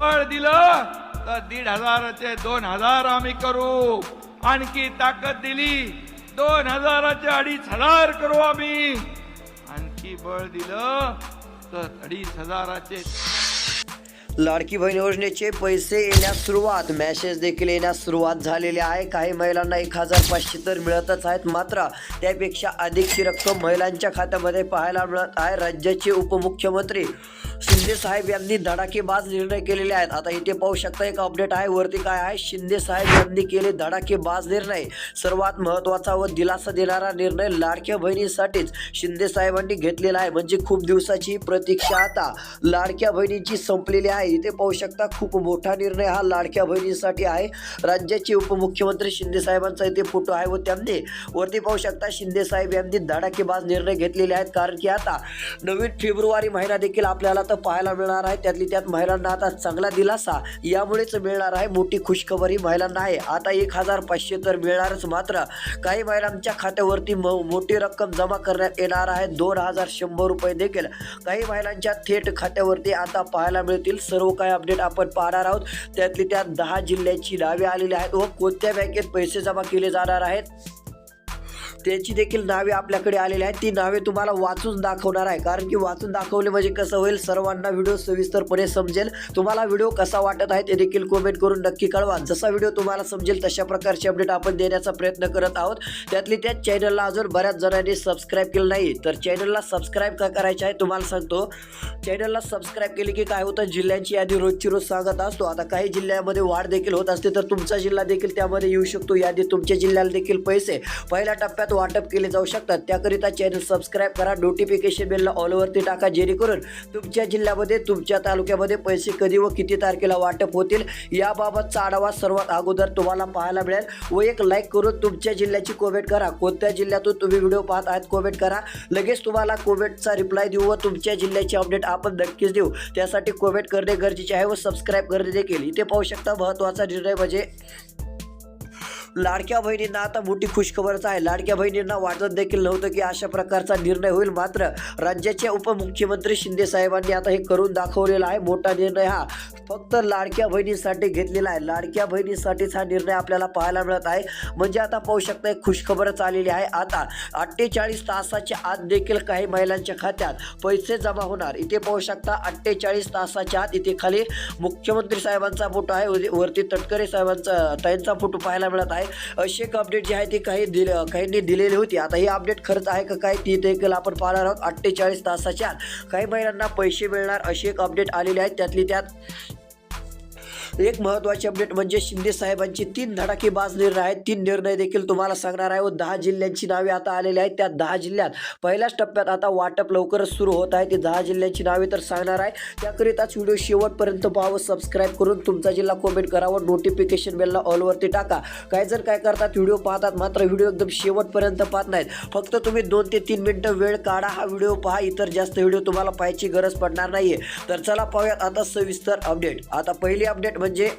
फळ दिलं तर दीड हजाराचे दोन हजार आम्ही करू. आणखी ताकद दिली दोन हजाराचे अडीच हजार करू आम्ही. आणखी बळ दिलं तर अडीच हजाराचे लाडकी बहीण योजनेचे पैसे येण्यास सुरुवात. मॅसेज देखील येण्यास सुरुवात झालेली आहे. काही महिलांना एक हजार पाचशे तर मिळतच आहेत. मात्र त्यापेक्षा अधिकची रक्कम महिलांच्या खात्यामध्ये पाहायला मिळत आहे. राज्याचे उपमुख्यमंत्री शिंदे साहेब यांनी धडाकेबाज निर्णय केलेले आहेत. आता इथे पाहू शकता एक अपडेट आहे. वरती काय आहे? शिंदे साहेब यांनी केले धडाकेबाज निर्णय. सर्वात महत्त्वाचा व दिलासा देणारा निर्णय लाडक्या बहिणीसाठीच शिंदे साहेबांनी घेतलेला आहे. म्हणजे खूप दिवसाची प्रतीक्षा आता लाडक्या बहिणींची संपलेली आहे. इथे पाहू शकता खूप मोठा निर्णय हा लाडक्या बहिणींसाठी आहे. राज्याचे उपमुख्यमंत्री शिंदे साहेबांचा इथे फोटो आहे व त्यांनी वरती पाहू शकता शिंदे साहेब यांनी धडाकेबाज निर्णय घेतलेले आहेत. कारण की आता नवीन फेब्रुवारी महिना देखील आपल्याला तर पाहायला मिळणार आहे. त्यातली त्यात महिलांना आता चांगला दिलासा. यामुळेच मिळणार आहे मोठी खुशखबरी महिलांना आहे. आता एक हजार पाचशे तर मिळणारच मात्र. काही महिलांच्या खात्यावरती मोठी रक्कम जमा करण्यात येणार आहे. दोन हजार शंभर रुपये देखील. काही महिलांच्या थेट खात्यावरती आता पाहायला मिळतील. सर्व काही अपडेट आपण पाहणार आहोत. त्यातली त्यात दहा जिल्ह्याची नावे आलेली आहेत व कोणत्या बँकेत पैसे जमा केले जाणार आहेत? त्याची देखील नावे आपल्याकडे आलेली आहेत. ती नावे तुम्हाला वाचून दाखवणार आहे. कारण की वाचून दाखवले म्हणजे कसं होईल? सर्वांना व्हिडिओ सविस्तरपणे समजेल. तुम्हाला व्हिडिओ कसा वाटत आहे ते देखील कमेंट करून नक्की कळवा. जसा व्हिडिओ तुम्हाला समजेल तशा प्रकारचे अपडेट आपण देण्याचा प्रयत्न करत आहोत. त्यातली त्याच चॅनलला अजून बऱ्याच जणांनी सबस्क्राईब केलं नाही. तर चॅनलला सबस्क्राईब का करायचे आहे तुम्हाला सांगतो. चॅनलला सबस्क्राईब केली की काय होतं? जिल्ह्यांची यादी रोजची रोज सांगत असतो. आता काही जिल्ह्यामध्ये वाढ देखील होत असते. तर तुमचा जिल्हा देखील त्यामध्ये येऊ शकतो. यादी तुमच्या जिल्ह्याला देखील पैसे. पहिल्या टप्प्यात वाटप केले जाऊ शकतात. त्याकरिता चॅनल सबस्क्राईब करा नोटिफिकेशन बेलला ऑलवरती टाका जेणेकरून तुमच्या जिल्ह्यामध्ये तुमच्या तालुक्यामध्ये पैसे कधी व किती तारखेला वाटप होतील याबाबतचा आढावा सर्वात अगोदर तुम्हाला पाहायला मिळेल. व एक लाईक करून तुमच्या जिल्ह्याची कोमेंट करा. कोणत्या जिल्ह्यातून तुम्ही व्हिडिओ पाहत आहात कोमेंट करा. लगेच तुम्हाला कोमेंटचा रिप्लाय देऊ व तुमच्या जिल्ह्याची अपडेट आपण नक्कीच देऊ. त्यासाठी कोमेंट करणे गरजेचे आहे व सबस्क्राईब करणे देखील. इथे पाहू शकता महत्त्वाचा निर्णय म्हणजे लाडक्या बहिणींना आता मोठी खुशखबरच आहे. लाडक्या बहिणींना वाटत देखील नव्हतं की अशा प्रकारचा निर्णय होईल. मात्र राज्याचे उपमुख्यमंत्री शिंदे साहेबांनी आता हे करून दाखवलेला आहे. मोठा निर्णय हा फक्त लाडक्या बहिणीसाठी घेतलेला आहे. लाडक्या बहिणीसाठीच हा निर्णय आपल्याला पाहायला मिळत आहे. म्हणजे आता पाहू शकता एक खुशखबरच आलेली आहे. आता अठ्ठेचाळीस तासाच्या आत देखील काही महिलांच्या खात्यात पैसे जमा होणार. इथे पाहू शकता अठ्ठेचाळीस तासाच्या आत इथे खाली मुख्यमंत्री साहेबांचा फोटो आहे. वरती- तटकरे साहेबांचा ताईंचा फोटो पाहायला मिळत आहे. अशी एक अपडेट जी आहे ती काही दिले काहींनी दिलेली होती. आता ही अपडेट खरंच आहे का काय ती देखील आपण पाहणार आहोत. अठ्ठेचाळीस तासाच्या काही महिलांना पैसे मिळणार अशी एक अपडेट आलेली आहे. त्यातली त्यात एक महत्त्वाची अपडेट म्हणजे शिंदे साहेबांची तीन धडाकेबाज निर्णय आहेत तीन निर्णय देखील तुम्हाला सांगणार आहे. व दहा जिल्ह्यांची नावे आता आलेली आहेत. त्या दहा जिल्ह्यात पहिल्याच टप्प्यात आता वाटप लवकरच सुरू होत आहे. ते दहा जिल्ह्यांची नावे तर सांगणार आहे. त्याकरिताच व्हिडिओ शेवटपर्यंत पाहावं सबस्क्राईब करून तुमचा जिल्हा कमेंट करावं नोटिफिकेशन बेलला ऑलवरती टाका. काही जण काय करतात व्हिडिओ पाहतात मात्र व्हिडिओ एकदम शेवटपर्यंत पाहत नाहीत. फक्त तुम्ही दोन ते तीन मिनटं वेळ काढा हा व्हिडिओ पहा. इतर जास्त व्हिडिओ तुम्हाला पाहायची गरज पडणार नाहीये. तर चला पाहूयात आता सविस्तर अपडेट आता पहिली अपडेट म्हणजे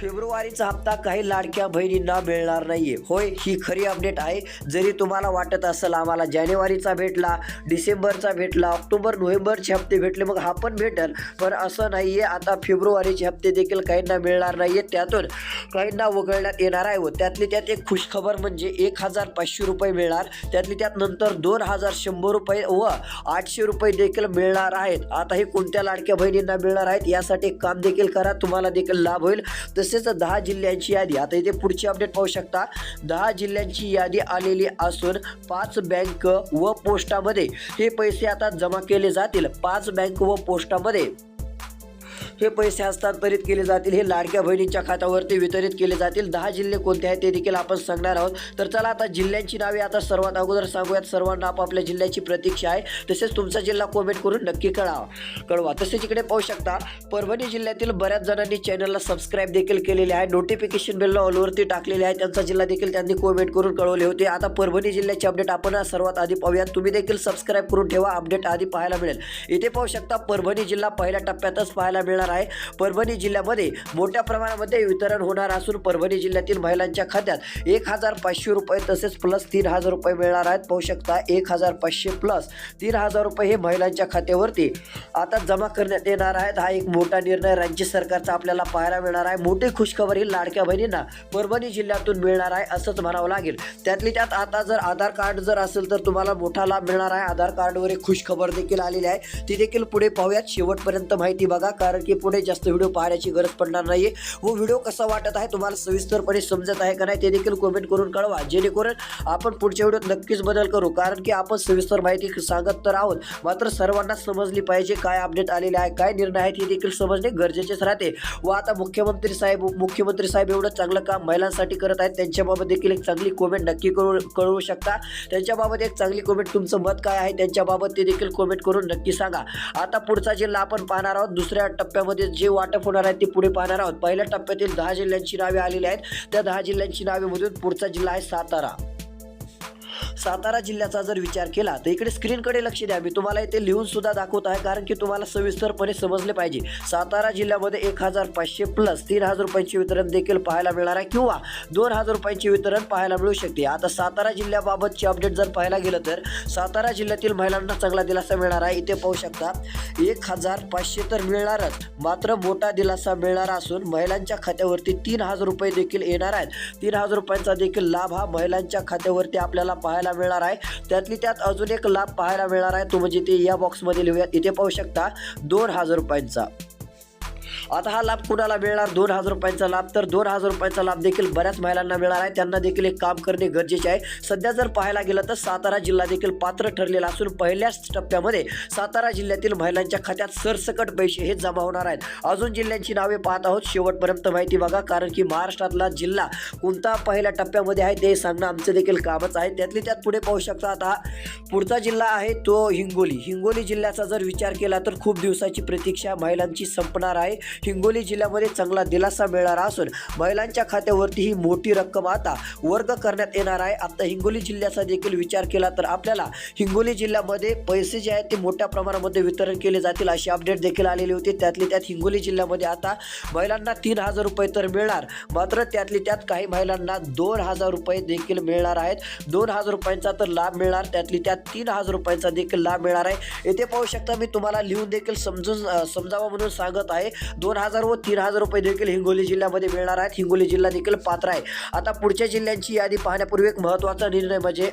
फेब्रुवारीचा हप्ता काही लाडक्या बहिणींना मिळणार नाहीये. होय ही खरी अपडेट आहे. जरी तुम्हाला वाटत असेल आम्हाला जानेवारीचा भेटला डिसेंबरचा भेटला ऑक्टोबर नोव्हेंबरचे हप्ते भेटले मग हा पण भेटेल. पण असं नाहीये आता फेब्रुवारीचे हप्ते देखील काहींना मिळणार नाहीये. त्यातून काहींना वगळण्यात येणार आहे व त्यातली त्यात एक खुशखबर म्हणजे एक हजार पाचशे रुपये मिळणार. त्यातली त्यात नंतर दोन हजार शंभर रुपये व आठशे रुपये देखील मिळणार आहेत. आता हे कोणत्या लाडक्या बहिणींना मिळणार आहेत? यासाठी काम देखील करा तुम्हाला देखील लाभ होईल. तसेच दहा जिल्ह्यांची यादी. आता इथे पुढची अपडेट पाहू शकता. दहा जिल्ह्यांची यादी आलेली असून पाच बँक व पोस्टामध्ये हे पैसे आता जमा केले जातील. पाच बँक व पोस्टामध्ये हे पैसे हस्तांतरित केले जातील हे लाडक्या बहिणींच्या खात्यावरती वितरित केले जातील. दहा जिल्हे कोणते आहेत ते देखील आपण सांगणार आहोत. तर चला आता जिल्ह्यांची नावे आता सर्वात अगोदर सांगूयात. सर्वांना आपापल्या जिल्ह्याची प्रतीक्षा आहे. तसेच तुमचा जिल्हा कमेंट करून नक्की कळावा. कळवा. तसेच इकडे पाहू शकता परभणी जिल्ह्यातील बऱ्याच जणांनी चॅनलला सबस्क्राईब देखील केलेले आहे. नोटिफिकेशन बेलला ऑलवरती टाकलेले आहे. त्यांचा जिल्हा देखील त्यांनी कमेंट करून कळवले होते. आता परभणी जिल्ह्याचे अपडेट आपण सर्वात आधी पाहूयात. तुम्ही देखील सबस्क्राईब करून ठेवा. अपडेट आधी पाहायला मिळेल. इथे पाहू शकता परभणी जिल्हा पहिल्या टप्प्यातच पाहायला मिळणार होणार आहे. परभणी जिल्ह्यामध्ये मोठ्या प्रमाणामध्ये वितरण होणार असून परभणी जिल्ह्यातील महिलांच्या खात्यात एक हजार पाचशे रुपये तसेच प्लस तीन हजार रुपये मिळणार आहेत. पाहू शकता एक हजार पाचशे प्लस तीन हजार रुपये हे महिलांच्या खात्यावरती आता जमा करण्यात येणार आहेत. हा एक मोठा निर्णय राज्य सरकारचा आपल्याला पाहायला मिळणार आहे. मोठी खुशखबरी ही लाडक्या बहिणींना परभणी जिल्ह्यातून मिळणार आहे असंच म्हणावं लागेल. त्यातली त्यात आता जर आधार कार्ड जर असेल तर तुम्हाला मोठा लाभ मिळणार आहे. आधार कार्डवर एक खुशखबर देखील आलेली आहे. ती देखील पुढे पाहूयात. शेवटपर्यंत माहिती बघा कारण की पुढे जास्त व्हिडिओ पाहण्याची गरज पडणार नाहीये. व व्हिडिओ कसा वाटत आहे तुम्हाला सविस्तरपणे समजत आहे का नाही ते देखील कमेंट करून कळवा. जेणेकरून आपण पुढच्या व्हिडिओत नक्कीच बदल करू. कारण की आपण सविस्तर माहिती सांगत तर आहोत. मात्र सर्वांना समजली पाहिजे काय अपडेट आलेले आहे काय निर्णय आहेत हे देखील समजणे गरजेचेच राहते. व आता मुख्यमंत्री साहेब मुख्यमंत्री साहेब एवढं चांगलं काम महिलांसाठी करत आहेत. त्यांच्याबाबत देखील एक चांगली कॉमेंट नक्की करू कळवू शकता. त्यांच्याबाबत एक चांगली कॉमेंट तुमचं मत काय आहे त्यांच्याबाबत ते देखील कॉमेंट करून नक्की सांगा. आता पुढचा जिल्हा आपण पाहणार आहोत. दुसऱ्या टप्प्यामध्ये जे वाटप होणार आहे ते पुढे पाहणार आहोत. पहिल्या टप्प्यातील दहा जिल्ह्यांची नावे आलेली आहेत. त्या दहा जिल्ह्यांची नावेमधून पुढचा जिल्हा आहे सातारा. सातारा जिल्ह्याचा जर विचार केला तर इकडे स्क्रीनकडे लक्ष द्या. मी तुम्हाला इथे लिहून सुद्धा दाखवत आहे कारण की तुम्हाला सविस्तरपणे समजले पाहिजे. सातारा जिल्ह्यामध्ये एक हजार पाचशे प्लस तीन हजार रुपयांचे वितरण देखील पाहायला मिळणार आहे किंवा दोन हजार रुपयांचे वितरण पाहायला मिळू शकते. आता सातारा जिल्ह्याबाबतचे अपडेट जर पाहायला गेलं तर सातारा जिल्ह्यातील महिलांना चांगला दिलासा मिळणार आहे. इथे पाहू शकता एक हजार पाचशे तर मिळणारच मात्र मोठा दिलासा मिळणार असून महिलांच्या खात्यावरती तीन हजार रुपये देखील येणार आहेत. तीन हजार रुपयांचा देखील लाभ हा महिलांच्या खात्यावरती आपल्याला पाहायला मिळणार आहे. त्यातली त्यात अजून एक लाभ पाहायला मिळणार आहे. तो म्हणजे ते या बॉक्समध्ये लिहूयात. इथे पाहू शकता दोन हजार रुपयांचा. आता हा लाभ कुणाला मिळणार? दोन हजार रुपयांचा लाभ. तर दोन हजार रुपयांचा लाभ देखील बऱ्याच महिलांना मिळणार आहे. त्यांना देखील एक काम करणे गरजेचे आहे. सध्या जर पाहायला गेलं तर सातारा जिल्हा देखील पात्र ठरलेला असून पहिल्याच टप्प्यामध्ये सातारा जिल्ह्यातील महिलांच्या खात्यात सरसकट पैसे हे जमा होणार आहेत. अजून जिल्ह्यांची नावे पाहत आहोत. शेवटपर्यंत माहिती बघा कारण की महाराष्ट्रातला जिल्हा कोणता पहिल्या टप्प्यामध्ये आहे ते सांगणं आमचं देखील कामच आहे. त्यातली त्यात पुढे पाहू शकता आता पुढचा जिल्हा आहे तो हिंगोली. हिंगोली जिल्ह्याचा जर विचार केला तर खूप दिवसाची प्रतीक्षा महिलांची संपणार आहे. हिंगोली जिल्ह्यामध्ये चांगला दिलासा मिळणार असून महिलांच्या खात्यावरती ही मोठी रक्कम आता वर्ग करण्यात येणार आहे. आता हिंगोली जिल्ह्याचा देखील विचार केला तर आपल्याला हिंगोली जिल्ह्यामध्ये पैसे जे आहेत ते मोठ्या प्रमाणामध्ये वितरण केले जातील अशी अपडेट देखील आलेली होती. त्यातली त्यात हिंगोली जिल्ह्यामध्ये आता महिलांना तीन हजार रुपये तर मिळणार. मात्र त्यातली त्यात काही महिलांना दोन हजार रुपये देखील मिळणार आहेत. दोन हजार रुपयांचा तर लाभ मिळणार. त्यातली त्यात तीन हजार रुपयांचा देखील लाभ मिळणार आहे. येथे पाहू शकता मी तुम्हाला लिहून देखील समजून समजावा म्हणून सांगत आहे. दोन हजार व तीन हजार रुपये देखील हिंगोली जिल्ह्यामध्ये मिळणार आहेत. हिंगोली जिल्हा देखील पात्र आहे. आता पुढच्या जिल्ह्यांची यादी पाहण्यापूर्वी एक महत्त्वाचा निर्णय म्हणजे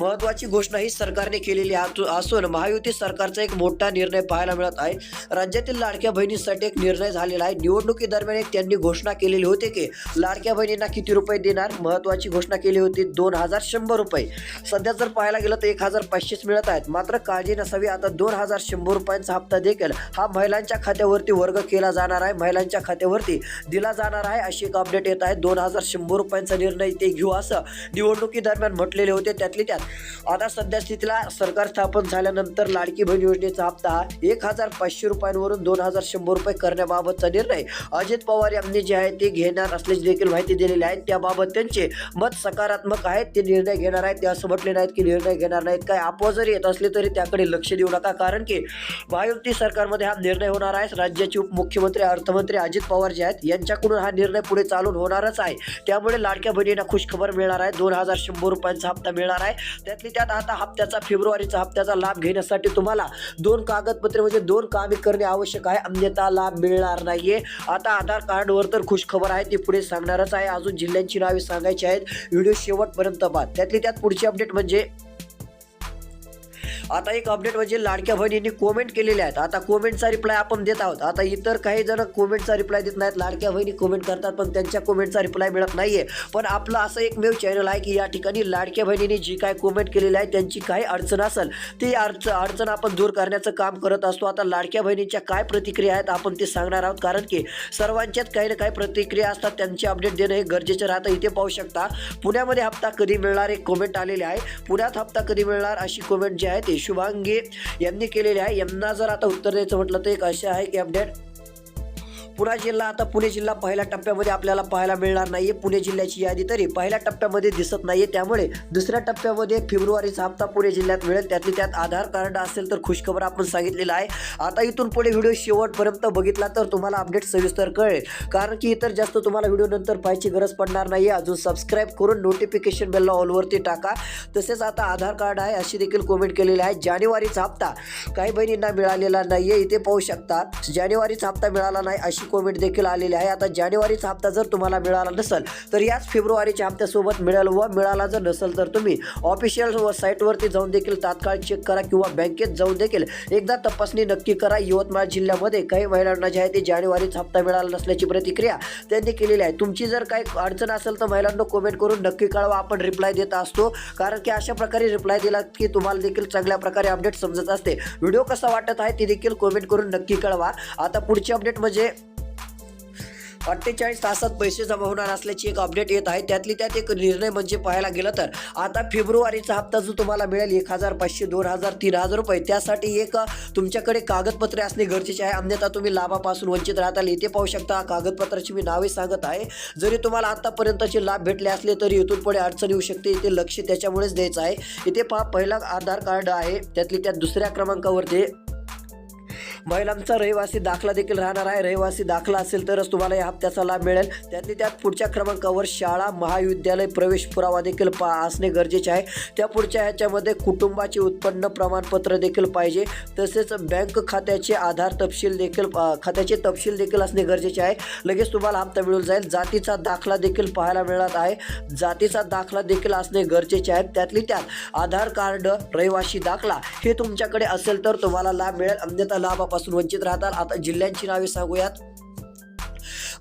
महत्वाची घोषणा ही सरकारने केलेली असून महायुती सरकारचा एक मोठा निर्णय पाहायला मिळत आहे. राज्यातील लाडक्या बहिणींसाठी एक निर्णय झालेला आहे. निवडणुकीदरम्यान एक त्यांनी घोषणा केलेली होती की लाडक्या बहिणींना किती रुपये देणार? महत्वाची घोषणा केली होती दोन हजार शंभर रुपये. सध्या जर पाहायला गेलं तर एक हजार पाचशेच मिळत आहेत. मात्र काळजी नसावी आता दोन हजार शंभर रुपयांचा हप्ता देखील हा महिलांच्या खात्यावरती वर्ग केला जाणार आहे. महिलांच्या खात्यावरती दिला जाणार आहे अशी एक अपडेट येत आहे. दोन हजार शंभर रुपयांचा निर्णय ते घेऊ असं निवडणुकी दरम्यान म्हटलेले होते. त्यातली त्यात आता सध्या स्थितीला सरकार स्थापन झाल्यानंतर लाडकी बहीण योजनेचा हप्ता एक हजार पाचशे रुपयांवरून दोन हजार शंभर रुपये करण्याबाबतचा निर्णय अजित पवार यांनी जे आहे ते घेणार असल्याची देखील माहिती दिलेली आहे. त्याबाबत त्यांचे मत सकारात्मक आहेत ते निर्णय घेणार आहेत. ते असं म्हटले नाहीत की निर्णय घेणार नाहीत. काय अफवा जरी येत असले तरी त्याकडे लक्ष देऊ नका. कारण की महायुती सरकारमध्ये हा निर्णय होणार आहे. राज्याचे उपमुख्यमंत्री अर्थमंत्री अजित पवार जे आहेत यांच्याकडून हा निर्णय पुढे चालून होणारच आहे. त्यामुळे लाडक्या बहिणींना खुशखबर मिळणार आहे. दोन हजार शंभर रुपयांचा हप्ता मिळणार आहे. त्यातली त्यात आता हप्त्याचा फेब्रुवारीचा हप्त्याचा लाभ घेण्यासाठी तुम्हाला दोन कागदपत्रे म्हणजे दोन कामे करणे आवश्यक आहे. अन्यथा लाभ मिळणार नाहीये. आता आधार कार्डवर तर खुशखबर आहे ती पुढे सांगणारच आहे. अजून जिल्ह्यांची नावे सांगायची आहेत. व्हिडिओ शेवटपर्यंत बाद त्यातली त्यात पुढची अपडेट म्हणजे आता एक अपडेट म्हणजे लाडक्या बहिणींनी कॉमेंट केलेले आहेत. आता कॉमेंटचा रिप्लाय आपण देत आहोत. आता इतर काही जण कॉमेंटचा रिप्लाय देत नाहीत. लाडक्या बहिणी कॉमेंट करतात पण त्यांच्या कॉमेंटचा रिप्लाय मिळत नाहीये. पण आपलं असं एकमेव चॅनल आहे की या ठिकाणी लाडक्या बहिणींनी जी काय कॉमेंट केलेली आहे त्यांची काही अडचण असेल ती अडच अडचण आपण दूर करण्याचं काम करत असतो. आता लाडक्या बहिणींच्या काय प्रतिक्रिया आहेत आपण ते सांगणार आहोत. कारण की सर्वांच्यात काही ना काही प्रतिक्रिया असतात. त्यांची अपडेट देणं हे गरजेचं राहतं. इथे पाहू शकता पुण्यामध्ये हप्ता कधी मिळणार एक कॉमेंट आलेली आहे. पुण्यात हप्ता कधी मिळणार अशी कॉमेंट जी आहे ती शुभांगी यांनी केलेले आहे. यांना जर आता उत्तर द्यायचं म्हटलं तर एक असे आहे की अपडेट पुणे जिल्हा आता पुणे जिल्हा पहिल्या टप्प्यामध्ये आपल्याला पाहायला मिळणार नाहीये. पुणे जिल्ह्याची यादी तरी पहिल्या टप्प्यामध्ये दिसत नाहीये. त्यामुळे दुसऱ्या टप्प्यामध्ये फेब्रुवारीचा हप्ता पुणे जिल्ह्यात मिळेल. त्यातली त्यात आधार कार्ड असेल तर खुशखबर आपण सांगितलेलं आहे. आता इथून पुढे व्हिडिओ शेवटपर्यंत बघितला तर तुम्हाला अपडेट सविस्तर कळेल. कारण की इतर जास्त तुम्हाला व्हिडिओ नंतर पाहायची गरज पडणार नाही अजून सबस्क्राईब करून नोटिफिकेशन बेलला ऑलवरती टाका. तसेच आता आधार कार्ड आहे अशी देखील कमेंट केलेली आहे. जानेवारीचा हप्ता काही बहिणींना मिळालेला नाहीये. इथे पाहू शकता जानेवारीचा हप्ता मिळाला नाही अशी कोविड देखील आलेली आहे. आता जानेवारीचा हप्ता जर तुम्हाला मिळाला नसेल तर याच फेब्रुवारीच्या हप्त्यासोबत मिळेल व मिळाला जर नसेल तर तुम्ही ऑफिशियल साईटवरती जाऊन देखील तात्काळ चेक करा किंवा बँकेत जाऊन देखील एकदा तपासणी नक्की करा. यवतमाळ जिल्ह्यामध्ये काही महिलांना जे आहे ते जानेवारीचा हप्ता मिळाला नसल्याची प्रतिक्रिया त्यांनी केलेली आहे. तुमची जर काही अडचण असेल तर महिलांना कमेंट करून नक्की कळवा. आपण रिप्लाय देत असतो. कारण की अशा प्रकारे रिप्लाय दिला की तुम्हाला देखील चांगल्या प्रकारे अपडेट समजत असते. व्हिडिओ कसा वाटत आहे ते देखील कमेंट करून नक्की कळवा. आता पुढची अपडेट म्हणजे अठ्ठेचाळीस तासात पैसे जमा होणार असल्याची एक अपडेट येत आहे. त्यातली त्यात एक निर्णय म्हणजे पाहायला गेलं तर आता फेब्रुवारीचा हप्ता जो तुम्हाला मिळेल एक हजार पाचशे दोन हजार तीन हजार रुपये. त्यासाठी एक तुमच्याकडे कागदपत्रे असणे गरजेचे आहे. अन्यथा तुम्ही लाभापासून वंचित राहताल. इथे पाहू शकता कागदपत्राची मी नावे सांगत आहे. जरी तुम्हाला आतापर्यंतचे लाभ भेटले असले तरी इथून पुढे अडचण येऊ शकते. इथे लक्ष त्याच्यामुळेच द्यायचं आहे. इथे पहा पहिला आधार कार्ड आहे. त्यातली त्यात दुसऱ्या क्रमांकावरती महिलांचा रहिवासी दाखला देखील राहणार आहे. रहिवासी दाखला असेल तरच तुम्हाला या हप्त्याचा लाभ मिळेल. त्यातली त्यात पुढच्या क्रमांकावर शाळा महाविद्यालय प्रवेश पुरावा देखील पा असणे गरजेचे आहे. त्या पुढच्या ह्याच्यामध्ये कुटुंबाचे उत्पन्न प्रमाणपत्र देखील पाहिजे. तसेच बँक खात्याचे आधार तपशील देखील खात्याचे तपशील देखील असणे गरजेचे आहे. लगेच तुम्हाला हप्ता मिळून जाईल. जातीचा दाखला देखील पाहायला मिळत आहे. जातीचा दाखला देखील असणे गरजेचे आहे. त्यातली त्यात आधार कार्ड रहिवासी दाखला हे तुमच्याकडे असेल तर तुम्हाला लाभ मिळेल. अन्यथा लाभ लाभापासून वंचित राहतात. आता जिल्ह्यांची नावे सांगूयात.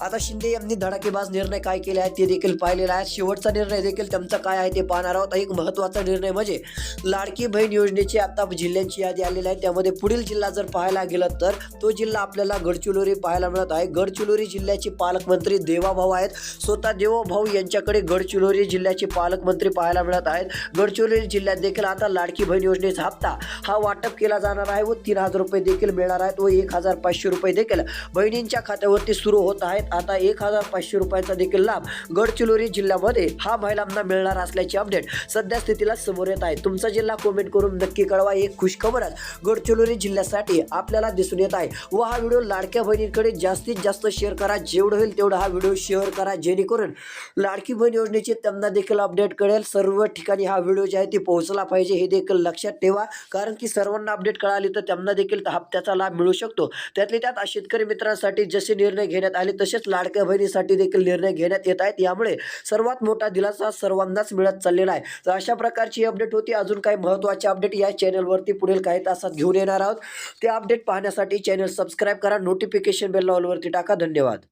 आता शिंदे यांनी धडाकेबाज निर्णय काय केले आहेत ते देखील पाहिलेला आहे. शेवटचा निर्णय देखील त्यांचा काय आहे ते पाहणार आहोत. एक महत्त्वाचा निर्णय म्हणजे लाडकी बहीण योजनेची आता जिल्ह्यांची यादी आलेली आहे. त्यामध्ये पुढील जिल्हा जर पाहायला गेलं तर तो जिल्हा आपल्याला गडचिरोली पाहायला मिळत आहे. गडचिरोली जिल्ह्याचे पालकमंत्री देवाभाऊ आहेत. स्वतः देवाभाऊ यांच्याकडे गडचिरोली जिल्ह्याचे पालकमंत्री पाहायला मिळत आहेत. गडचिरोली जिल्ह्यात देखील आता लाडकी बहीण योजनेचा हप्ता हा वाटप केला जाणार आहे व तीन हजार रुपये देखील मिळणार आहेत व एक हजार पाचशे रुपये देखील बहिणींच्या खात्यावरती सुरू होत आहेत. आता एक हजार पाचशे रुपयाचा देखील लाभ गडचिरोली जिल्ह्यामध्ये हा महिलांना मिळणार असल्याचे अपडेट सध्या स्थितीला समोर येत आहे. तुमचा जिल्हा कमेंट करून नक्की कळवा. एक खुशखबरच गडचिरोली जिल्ह्यासाठी आपल्याला दिसून येत आहे. व हा व्हिडिओ लाडक्या बहिणींकडे जास्तीत जास्त शेअर करा. जेवढं होईल तेवढा हा व्हिडिओ शेअर करा. जेणेकरून लाडकी बहीण योजनेची त्यांना देखील अपडेट कळेल. सर्व ठिकाणी हा व्हिडिओ जे आहे ते पोहोचला पाहिजे हे देखील लक्षात ठेवा. कारण की सर्वांना अपडेट कळाली तर त्यांना देखील हप्त्याचा लाभ मिळू शकतो. त्यातले त्यात शेतकरी मित्रांसाठी जसे निर्णय घेण्यात आले तसेच लाडक्या बहिणीसाठी देखील निर्णय घेण्यात येत आहेत. यामुळे सर्वात मोठा दिलासा सर्वांनाच मिळत चाललेला आहे. तर अशा प्रकारची अपडेट होती. अजून काही महत्त्वाचे अपडेट या चॅनलवरती पुढील काही तासात घेऊन येणार आहोत. ते अपडेट पाहण्यासाठी चॅनल सबस्क्राईब करा. नोटिफिकेशन बेल ऑलवरती टाका. धन्यवाद.